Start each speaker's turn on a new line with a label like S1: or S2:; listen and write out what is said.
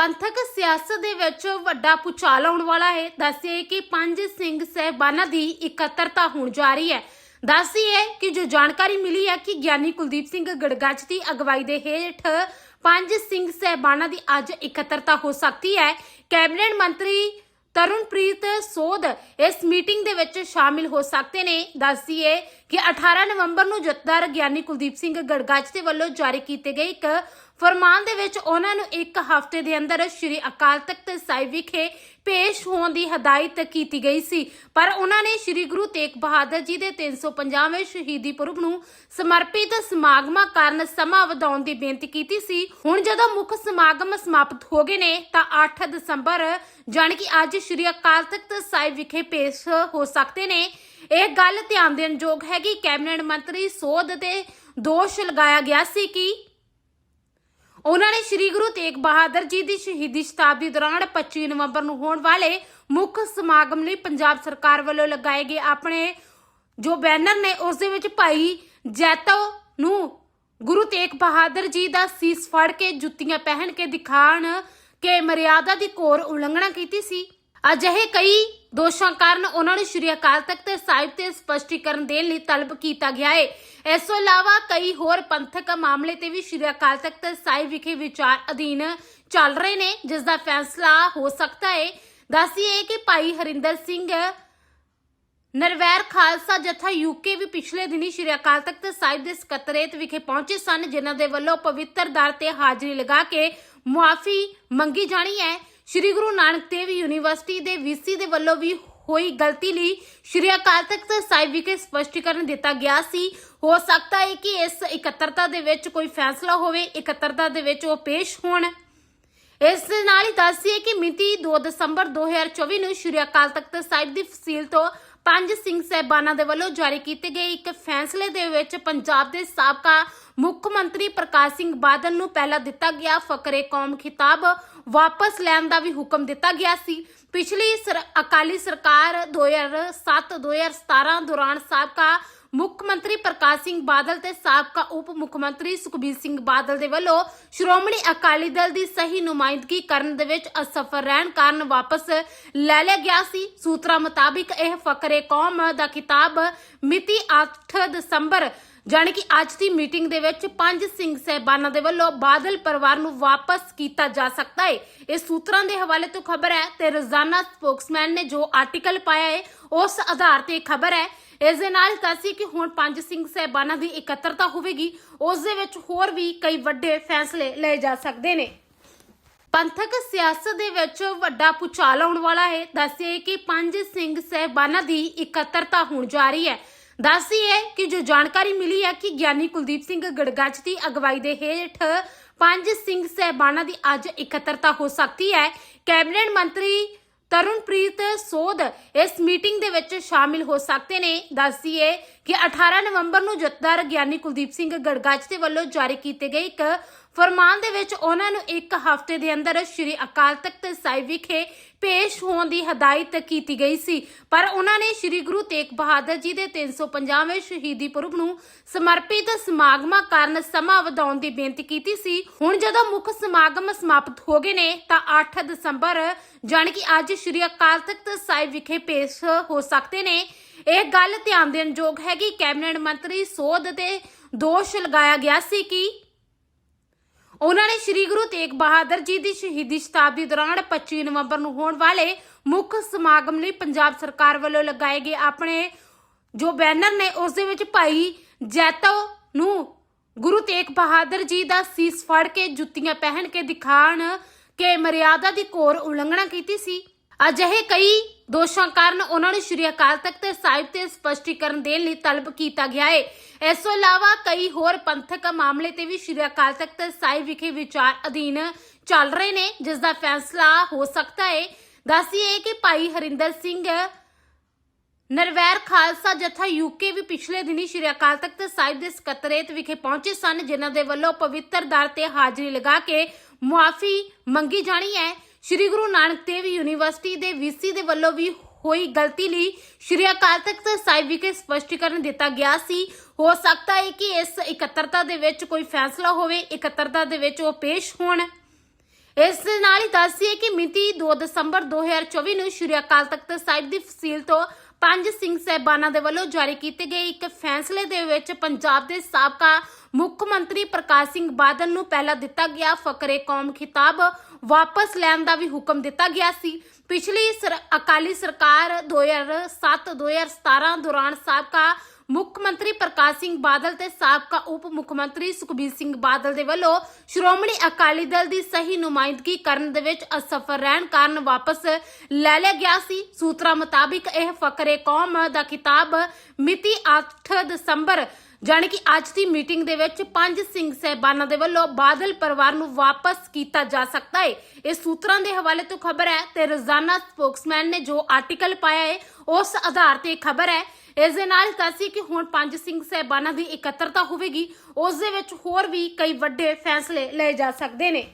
S1: ਪੰਥਕ ਸਿਆਸਤ ਦੇ ਵਿੱਚ ਵੱਡਾ ਪੁਚਾਲ ਆਉਣ ਵਾਲਾ ਹੈ। ਦੱਸਿਏ ਕਿ ਪੰਜ ਸਿੰਘ ਸਹਿਬਾਨਾਂ ਦੀ ਇਕੱਤਰਤਾ ਹੋਣ ਜਾ ਰਹੀ ਹੈ। ਦੱਸਿਏ ਕਿ ਜੋ ਜਾਣਕਾਰੀ ਮਿਲੀ ਹੈ ਕਿ ਗਿਆਨੀ ਕੁਲਦੀਪ ਸਿੰਘ ਗੜਗੱਜ ਦੀ ਅਗਵਾਈ ਦੇ ਹੇਠ ਪੰਜ ਸਿੰਘ ਸਹਿਬਾਨਾਂ ਦੀ ਅੱਜ ਇਕੱਤਰਤਾ ਹੋ ਸਕਦੀ ਹੈ। ਕੈਬਨਿਟ ਮੰਤਰੀ ਤਰੁਣਪ੍ਰੀਤ ਸੋਧ ਇਸ ਮੀਟਿੰਗ ਦੇ ਵਿੱਚ ਸ਼ਾਮਿਲ ਹੋ ਸਕਦੇ ਨੇ। ਦੱਸਿਏ ਕਿ 18 ਨਵੰਬਰ ਨੂੰ ਜਥੇਦਾਰ ਗਿਆਨੀ ਕੁਲਦੀਪ ਸਿੰਘ ਗੜਗੱਜ ਦੇ ਵੱਲੋਂ ਜਾਰੀ ਕੀਤੇ ਗਏ ਇੱਕ ਫਰਮਾਨ ਦੇ ਵਿੱਚ ਉਹਨਾਂ ਨੂੰ ਇੱਕ ਹਫ਼ਤੇ ਦੇ ਅੰਦਰ ਸ੍ਰੀ ਅਕਾਲ ਤਖਤ ਸਾਹਿਬ ਵਿਖੇ ਪੇਸ਼ ਹੋਣ ਦੀ ਹਦਾਇਤ ਕੀਤੀ ਗਈ ਸੀ। ਪਰ ਉਹਨਾਂ ਨੇ ਸ੍ਰੀ ਗੁਰੂ ਤੇਗ ਬਹਾਦਰ ਜੀ ਦੇ 350ਵੇਂ ਸ਼ਹੀਦੀ ਪੁਰਬ ਨੂੰ ਸਮਰਪਿਤ ਸਮਾਗਮਾਂ ਕਾਰਨ ਸਮਾਂ ਵਧਾਉਣ ਦੀ ਬੇਨਤੀ ਕੀਤੀ ਸੀ। ਹੁਣ ਜਦੋਂ ਮੁੱਖ ਸਮਾਗਮ ਸਮਾਪਤ ਹੋ ਗਏ ਨੇ, ਤਾਂ 8 ਦਸੰਬਰ ਜਾਣੀ ਕਿ ਅੱਜ ਸ੍ਰੀ ਅਕਾਲ ਤਖਤ ਸਾਹਿਬ ਵਿਖੇ ਪੇਸ਼ ਹੋ ਸਕਦੇ ਨੇ। ਇਹ ਗੱਲ ਧਿਆਨ ਦੇਣ ਯੋਗ ਹੈ ਕਿ ਕੈਬਨਿਟ ਮੰਤਰੀ ਸੋਧ ਤੇ ਦੋਸ਼ ਲਗਾਇਆ ਗਿਆ ਸੀ ਕਿ ਉਹਨਾਂ ਨੇ ਸ੍ਰੀ ਗੁਰੂ ਤੇਗ ਬਹਾਦਰ ਜੀ ਦੀ ਸ਼ਹੀਦੀ ਸ਼ਤਾਬਦੀ ਦੌਰਾਨ 25 ਨਵੰਬਰ ਨੂੰ ਹੋਣ ਵਾਲੇ ਮੁੱਖ ਸਮਾਗਮ ਲਈ ਪੰਜਾਬ ਸਰਕਾਰ ਵੱਲੋਂ ਲਗਾਏ ਗਏ ਆਪਣੇ ਜੋ ਬੈਨਰ ਨੇ, ਉਸ ਦੇ ਵਿੱਚ ਭਾਈ ਜੈਤੋ ਨੂੰ ਗੁਰੂ ਤੇਗ ਬਹਾਦਰ ਜੀ ਦਾ ਸੀਸ ਫੜ ਕੇ ਜੁੱਤੀਆਂ ਪਹਿਨ ਕੇ ਦਿਖਾਣ ਕੇ ਮਰਿਆਦਾ ਦੀ ਘੋਰ ਉਲੰਘਣਾ ਕੀਤੀ ਸੀ। ਅਜਿਹੇ ਕਈ ਦੋਸ਼ਾਂ ਕਾਰਨ ਉਹਨਾਂ ਨੂੰ ਸ਼੍ਰੀ ਅਕਾਲ ਤਖਤ ਸਾਹਿਬ ਤੇ ਸਪਸ਼ਟੀਕਰਨ ਦੇਣ ਲਈ ਤਲਬ ਕੀਤਾ ਗਿਆ ਹੈ ਇਸ ਤੋਂ ਇਲਾਵਾ ਕਈ ਹੋਰ ਪੰਥਕ ਮਾਮਲੇ ਤੇ ਵੀ ਸ਼੍ਰੀ ਅਕਾਲ ਤਖਤ ਸਾਹਿਬ ਵਿਖੇ ਵਿਚਾਰ ਅਧੀਨ ਚੱਲ ਰਹੇ ਨੇ, ਜਿਸ ਦਾ ਫੈਸਲਾ ਹੋ ਸਕਦਾ ਹੈ ਦੱਸੀਏ ਕਿ ਭਾਈ ਹਰਿੰਦਰ ਸਿੰਘ ਨਰਵੈਰ ਖਾਲਸਾ ਜਥਾ ਯੂਕੇ ਵੀ ਪਿਛਲੇ ਦਿਨੀ ਸ਼੍ਰੀ ਅਕਾਲ ਤਖਤ ਸਾਹਿਬ ਦੇ ਸਕੱਤਰੇਤ ਵਿਖੇ ਪਹੁੰਚੇ ਸਨ, ਜਿਨ੍ਹਾਂ ਦੇ ਵੱਲੋਂ ਪਵਿੱਤਰ ਦਰ ਤੇ ਹਾਜ਼ਰੀ ਲਗਾ ਕੇ ਮੁਆਫੀ ਮੰਗੀ ਜਾਣੀ ਹੈ ਸ਼੍ਰੀ ਗੁਰੂ ਨਾਨਕ ਦੇਵ ਯੂਨੀਵਰਸਿਟੀ ਦੇ ਵੀਸੀ ਦੇ ਵੱਲੋਂ ਵੀ ਹੋਈ ਗਲਤੀ ਲਈ ਸ਼੍ਰੀ ਅਕਾਲ ਤਖਤ ਸਾਹਿਬ ਵਿਖੇ ਸਪਸ਼ਟੀਕਰਨ ਦਿੱਤਾ ਗਿਆ ਸੀ। ਹੋ ਸਕਦਾ ਹੈ ਕਿ ਇਸ ਇਕੱਤਰਤਾ ਦੇ ਵਿੱਚ ਕੋਈ ਫੈਸਲਾ ਹੋਵੇ, ਇਕੱਤਰਤਾ ਦੇ ਵਿੱਚ ਉਹ ਪੇਸ਼ ਹੋਣ। ਇਸ ਦੇ ਨਾਲ ਹੀ ਦੱਸੀਏ ਕਿ ਮਿਤੀ 2 ਦਸੰਬਰ 2024 ਨੂੰ ਸ਼੍ਰੀ ਅਕਾਲ ਤਖਤ ਸਾਹਿਬ ਦੀ ਫਸੀਲ ਤੋਂ ਪੰਜ ਸਿੰਘ ਸਹਿਬਾਨਾਂ ਦੇ ਵੱਲੋਂ ਜਾਰੀ ਕੀਤੇ ਗਏ ਇੱਕ ਫੈਸਲੇ ਦੇ ਵਿੱਚ ਪੰਜਾਬ ਦੇ ਸਾਬਕਾ ਮੁੱਖ ਮੰਤਰੀ ਪ੍ਰਕਾਸ਼ ਸਿੰਘ ਬਾਦਲ ਨੂੰ ਪਹਿਲਾਂ ਦਿੱਤਾ ਗਿਆ ਫਕਰੇ ਕੌਮ ਖਿਤਾਬ, ਵਾਪਸ ਲੈਣ ਦਾ ਵੀ ਹੁਕਮ ਦਿੱਤਾ ਗਿਆ ਸੀ। ਪਿਛਲੀ ਅਕਾਲੀ ਸਰਕਾਰ 2007-2017 ਦੌਰਾਨ ਸਾਬਕਾ ਮੁੱਖ ਮੰਤਰੀ ਪ੍ਰਕਾਸ਼ ਸਿੰਘ ਬਾਦਲ ਤੇ ਸਾਬਕਾ ਉਪ ਮੁੱਖ ਮੰਤਰੀ ਸੁਖਬੀਰ ਸਿੰਘ ਬਾਦਲ ਦੇ ਵੱਲੋਂ ਸ਼੍ਰੋਮਣੀ ਅਕਾਲੀ ਦਲ ਦੀ ਸਹੀ ਨੁਮਾਇੰਦਗੀ ਕਰਨ ਦੇ ਵਿੱਚ ਅਸਫਲ ਰਹਿਣ ਕਾਰਨ ਵਾਪਸ ਲੈ ਲਿਆ ਗਿਆ ਸੀ। ਸੂਤਰਾਂ ਮੁਤਾਬਿਕ ਇਹ ਫਕਰੇ ਕੌਮ ਦਾ ਖਿਤਾਬ ਮਿਤੀ 8 ਦਸੰਬਰ, ਜਾਣੀ ਕਿ ਅੱਜ ਦੀ ਮੀਟਿੰਗ ਦੇ ਵਿੱਚ ਪੰਜ ਸਿੰਘ ਸਹਿਬਾਨਾਂ ਦੇ ਵੱਲੋਂ ਬਾਦਲ ਪਰਿਵਾਰ ਨੂੰ ਵਾਪਸ ਕੀਤਾ ਜਾ ਸਕਦਾ ਹੈ ਇਹ ਸੂਤਰਾਂ ਦੇ ਹਵਾਲੇ ਤੋਂ ਖਬਰ ਹੈ ਤੇ ਰੋਜ਼ਾਨਾ ਸਪੋਕਸਮੈਨ ਨੇ ਜੋ ਆਰਟੀਕਲ ਪਾਇਆ ਹੈ ਉਸ ਆਧਾਰ ਤੇ ਖਬਰ ਹੈ ਇਸ ਦੇ ਨਾਲ ਦੱਸੀ ਕਿ ਹੁਣ ਪੰਜ ਸਿੰਘ ਸਹਿਬਾਨਾਂ ਦੀ ਇਕੱਤਰਤਾ ਹੋਵੇਗੀ, ਉਸ ਦੇ ਵਿੱਚ ਹੋਰ ਵੀ ਕਈ ਵੱਡੇ ਫੈਸਲੇ ਲਏ ਜਾ ਸਕਦੇ ਨੇ। ਪੰਥਕ ਸਿਆਸਤ ਦੇ ਵਿੱਚ ਵੱਡਾ ਪੁਚਾਲ ਆਉਣ ਵਾਲਾ ਹੈ। ਦੱਸਿਏ ਕਿ ਪੰਜ ਸਿੰਘ ਸਹਿਬਾਨਾਂ ਦੀ ਇਕੱਤਰਤਾ ਹੋਣ ਜਾ ਰਹੀ ਹੈ ਦੱਸਿਏ ਕਿ ਜੋ ਜਾਣਕਾਰੀ ਮਿਲੀ ਹੈ ਕਿ ਗਿਆਨੀ ਕੁਲਦੀਪ ਸਿੰਘ ਗੜਗੱਜ ਦੀ ਅਗਵਾਈ ਦੇ ਹੇਠ ਪੰਜ ਸਿੰਘ ਸਹਿਬਾਨਾਂ ਦੀ ਅੱਜ ਇਕੱਤਰਤਾ ਹੋ ਸਕਦੀ ਹੈ। ਕੈਬਨਿਟ ਮੰਤਰੀ ਤਰੁਣਪ੍ਰੀਤ ਸੋਧ ਇਸ ਮੀਟਿੰਗ ਦੇ ਵਿੱਚ ਸ਼ਾਮਿਲ ਹੋ ਸਕਦੇ ਨੇ। ਦੱਸਦੀ ਏ ਕਿ 18 ਨਵੰਬਰ ਨੂੰ ਜਥੇਦਾਰ ਗਿਆਨੀ ਕੁਲਦੀਪ ਸਿੰਘ ਗੜਗੱਜ ਦੇ ਵੱਲੋਂ ਜਾਰੀ ਕੀਤੇ ਗਏ ਇੱਕ ਫਰਮਾਨ ਦੇ ਵਿੱਚ ਉਹਨਾਂ ਨੂੰ ਇੱਕ ਹਫ਼ਤੇ ਦੇ ਅੰਦਰ ਸ੍ਰੀ ਅਕਾਲ ਤਖਤ ਸਾਹਿਬ ਵਿਖੇ ਪੇਸ਼ ਹੋਣ ਦੀ ਹਦਾਇਤ ਕੀਤੀ ਗਈ ਸੀ। ਪਰ ਉਹਨਾਂ ਨੇ ਸ੍ਰੀ ਗੁਰੂ ਤੇਗ ਬਹਾਦਰ ਜੀ ਦੇ 350ਵੇਂ ਸ਼ਹੀਦੀ ਪੁਰਬ ਨੂੰ ਸਮਰਪਿਤ ਸਮਾਗਮਾਂ ਕਾਰਨ ਸਮਾਂ ਵਧਾਉਣ ਦੀ ਬੇਨਤੀ ਕੀਤੀ ਸੀ। ਹੁਣ ਜਦੋਂ ਮੁੱਖ ਸਮਾਗਮ ਸਮਾਪਤ ਹੋ ਗਏ ਨੇ, ਤਾਂ 8 ਦਸੰਬਰ ਜਾਣੀ ਕਿ ਅੱਜ ਸ੍ਰੀ ਅਕਾਲ ਤਖਤ ਸਾਹਿਬ ਵਿਖੇ ਪੇਸ਼ ਹੋ ਸਕਦੇ ਨੇ। ਇਹ ਗੱਲ ਧਿਆਨ ਦੇਣ ਯੋਗ ਹੈ ਕਿ ਕੈਬਨਿਟ ਮੰਤਰੀ ਸੋਧ ਤੇ ਦੋਸ਼ ਲਗਾਇਆ ਗਿਆ ਸੀ ਕਿ ਉਹਨਾਂ ਨੇ ਸ੍ਰੀ ਗੁਰੂ ਤੇਗ ਬਹਾਦਰ ਜੀ ਦੀ ਸ਼ਹੀਦੀ ਸ਼ਤਾਬਦੀ ਦੌਰਾਨ 25 ਨਵੰਬਰ ਨੂੰ ਹੋਣ ਵਾਲੇ ਮੁੱਖ ਸਮਾਗਮ ਲਈ ਪੰਜਾਬ ਸਰਕਾਰ ਵੱਲੋਂ ਲਗਾਏ ਗਏ ਆਪਣੇ ਜੋ ਬੈਨਰ ਨੇ, ਉਸ ਦੇ ਵਿੱਚ ਭਾਈ ਜੈਤੋ ਨੂੰ ਗੁਰੂ ਤੇਗ ਬਹਾਦਰ ਜੀ ਦਾ ਸੀਸ ਫੜ ਕੇ ਜੁੱਤੀਆਂ ਪਹਿਨ ਕੇ ਦਿਖਾਣ ਕੇ ਮਰਿਆਦਾ ਦੀ ਘੋਰ ਉਲੰਘਣਾ ਕੀਤੀ ਸੀ। ਅਜਿਹੇ ਕਈ ਦੋਸ਼ਾਂ ਕਾਰਨ ਉਹਨਾਂ ਨੂੰ ਸ਼੍ਰੀ ਅਕਾਲ ਤਖਤ ਸਾਹਿਬ ਤੇ ਸਪਸ਼ਟੀਕਰਨ ਦੇਣ ਲਈ ਤਲਬ ਕੀਤਾ ਗਿਆ ਹੈ ਇਸ ਤੋਂ ਇਲਾਵਾ ਕਈ ਹੋਰ ਪੰਥਕ ਮਾਮਲੇ ਤੇ ਵੀ ਸ਼੍ਰੀ ਅਕਾਲ ਤਖਤ ਸਾਹਿਬ ਵਿਖੇ ਵਿਚਾਰ ਅਧੀਨ ਚੱਲ ਰਹੇ ਨੇ ਜਿਸ ਦਾ ਫੈਸਲਾ ਹੋ ਸਕਦਾ ਹੈ ਦੱਸੀਏ ਕਿ ਭਾਈ ਹਰਿੰਦਰ ਸਿੰਘ ਨਰਵੈਰ ਖਾਲਸਾ ਜਥਾ ਯੂਕੇ ਵੀ ਪਿਛਲੇ ਦਿਨੀ ਸ਼੍ਰੀ ਅਕਾਲ ਤਖਤ ਸਾਹਿਬ ਦੇ ਸਕੱਤਰੇਤ ਵਿਖੇ ਪਹੁੰਚੇ ਸਨ, ਜਿਨ੍ਹਾਂ ਦੇ ਵੱਲੋਂ ਪਵਿੱਤਰ ਦਰ ਤੇ ਹਾਜ਼ਰੀ ਲਗਾ ਕੇ ਮੁਆਫੀ ਮੰਗੀ ਜਾਣੀ ਹੈ। ਸ਼੍ਰੀ ਗੁਰੂ ਨਾਨਕ ਦੇਵ ਯੂਨੀਵਰਸਿਟੀ ਦੇ ਵੀਸੀ ਦੇ ਵੱਲੋਂ ਵੀ ਹੋਈ ਗਲਤੀ ਲਈ ਸ਼੍ਰੀ ਅਕਾਲ ਤਖਤ ਸਾਹਿਬ ਵਿਖੇ ਸਪਸ਼ਟੀਕਰਨ ਦਿੱਤਾ ਗਿਆ ਸੀ। ਹੋ ਸਕਦਾ ਹੈ ਕਿ ਇਸ ਇਕੱਤਰਤਾ ਦੇ ਵਿੱਚ ਕੋਈ ਫੈਸਲਾ ਹੋਵੇ, ਇਕੱਤਰਤਾ ਦੇ ਵਿੱਚ ਉਹ ਪੇਸ਼ ਹੋਣ। ਇਸ ਦੇ ਨਾਲ ਹੀ ਦੱਸੀਏ ਕਿ ਮਿਤੀ 2 ਦਸੰਬਰ 2024 ਨੂੰ ਸ਼੍ਰੀ ਅਕਾਲ ਤਖਤ ਸਾਹਿਬ ਦੀ ਫਸੀਲ ਤੋਂ ਪੰਜ ਸਿੰਘ ਸਹਿਬਾਨਾਂ ਦੇ ਵੱਲੋਂ ਜਾਰੀ ਕੀਤੇ ਗਏ ਇੱਕ ਫੈਸਲੇ ਦੇ ਵਿੱਚ ਪੰਜਾਬ ਦੇ ਸਾਬਕਾ ਮੁੱਖ ਮੰਤਰੀ ਪ੍ਰਕਾਸ਼ ਸਿੰਘ ਬਾਦਲ ਨੂੰ ਪਹਿਲਾਂ ਦਿੱਤਾ ਗਿਆ ਫਕਰੇ ਕੌਮ ਖਿਤਾਬ, ਵਾਪਸ ਲੈਣ ਦਾ ਵੀ ਹੁਕਮ ਦਿੱਤਾ ਗਿਆ ਸੀ। ਪਿਛਲੀ ਅਕਾਲੀ ਸਰਕਾਰ 2007-2017 ਦੌਰਾਨ ਸਾਬਕਾ ਮੁੱਖ ਮੰਤਰੀ ਪ੍ਰਕਾਸ਼ ਸਿੰਘ ਬਾਦਲ ਤੇ ਸਾਬਕਾ ਉਪ ਮੁੱਖ ਮੰਤਰੀ ਸੁਖਬੀਰ ਸਿੰਘ ਬਾਦਲ ਦੇ ਵੱਲੋਂ ਸ਼੍ਰੋਮਣੀ ਅਕਾਲੀ ਦਲ ਦੀ ਸਹੀ ਨੁਮਾਇੰਦਗੀ ਕਰਨ ਦੇ ਵਿੱਚ ਅਸਫਲ ਰਹਿਣ ਕਾਰਨ ਵਾਪਸ ਲੈ ਲਿਆ ਗਿਆ ਸੀ। ਸੂਤਰਾਂ ਮੁਤਾਬਿਕ ਇਹ ਫਕਰੇ ਕੌਮ ਦਾ ਖਿਤਾਬ ਮਿਤੀ 8 ਦਸੰਬਰ ਜਾਣੀ ਕਿ ਅੱਜ ਦੀ ਮੀਟਿੰਗ ਦੇ ਵਿੱਚ ਪੰਜ ਸਿੰਘ ਸਹਿਬਾਨਾਂ ਦੇ ਵੱਲੋਂ ਬਾਦਲ ਪਰਿਵਾਰ ਨੂੰ ਵਾਪਸ ਕੀਤਾ ਜਾ ਸਕਦਾ ਹੈ ਇਹ ਸੂਤਰਾਂ ਦੇ ਹਵਾਲੇ ਤੋਂ ਖਬਰ ਹੈ ਤੇ ਰੋਜ਼ਾਨਾ ਸਪੋਕਸਮੈਨ ਨੇ ਜੋ ਆਰਟੀਕਲ ਪਾਇਆ ਹੈ ਉਸ ਆਧਾਰ ਤੇ ਖਬਰ ਹੈ। ਇਸ ਦੇ ਨਾਲ ਦੱਸੀ ਕਿ ਹੁਣ ਪੰਜ ਸਿੰਘ ਸਹਿਬਾਨਾਂ ਦੀ ਇਕੱਤਰਤਾ ਹੋਵੇਗੀ। ਉਸ ਦੇ ਵਿੱਚ ਹੋਰ ਵੀ ਕਈ ਵੱਡੇ ਫੈਸਲੇ ਲਏ ਜਾ ਸਕਦੇ ਨੇ।